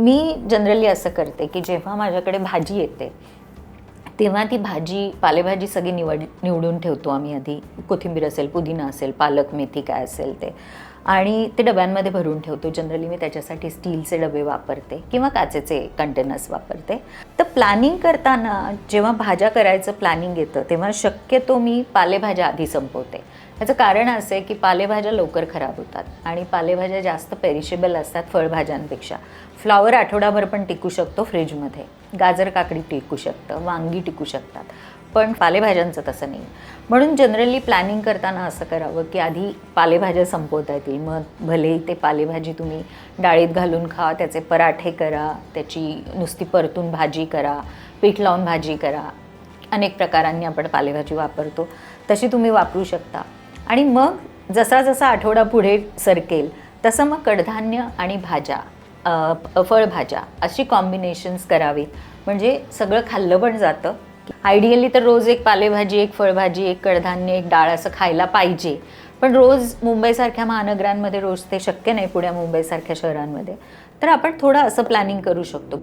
मी generally असं करते की जेव्हा माझ्याकडे भाजी येते तेव्हा ती भाजी पालेभाजी सगळी निवड निवडून ठेवतो आम्ही आधी. कोथिंबीर असेल पुदिना असेल पालक मेथी काय असेल ते. आणि ते डब्यांमध्ये भरून ठेवतो. जनरली मी त्याच्यासाठी स्टीलचे डबे वापरते किंवा काचेचे कंटेनर्स वापरते. तर प्लॅनिंग करताना जेव्हा भाज्या करायचं प्लॅनिंग येतं तेव्हा शक्यतो मी पालेभाज्या आधी संपवते. ह्याचं कारण असं आहे की पालेभाज्या लवकर खराब होतात आणि पालेभाज्या जास्त पेरिशेबल असतात फळभाज्यांपेक्षा. फ्लॉवर आठवडाभर पण टिकू शकतो फ्रीजमध्ये गाजर काकडी टिकू शकतं वांगी टिकू शकतात. पण पालेभाज्यांचं तसं नाही. म्हणून जनरली प्लॅनिंग करताना असं करावं की आधी पालेभाज्या संपवता येतील. मग भलेही ते पालेभाजी तुम्ही डाळीत घालून खा त्याचे पराठे करा त्याची नुसती परतून भाजी करा पीठ लावून भाजी करा. अनेक प्रकारांनी आपण पालेभाजी वापरतो. तशी तुम्ही वापरू शकता. आणि मग जसा जसा आठवडा पुढे सरकेल तसं मग कडधान्य आणि भाज्या फळभाज्या अशी कॉम्बिनेशन्स करावीत. म्हणजे सगळं खाल्लं पण जातं. आयडियली तर रोज एक पालेभाजी एक फळभाजी एक कडधान्य एक डाळ असं खायला पाहिजे. पण रोज मुंबईसारख्या महानगरांमध्ये रोज ते शक्य नाही पुण्या मुंबईसारख्या शहरांमध्ये. तर आपण थोडं असं प्लॅनिंग करू शकतो.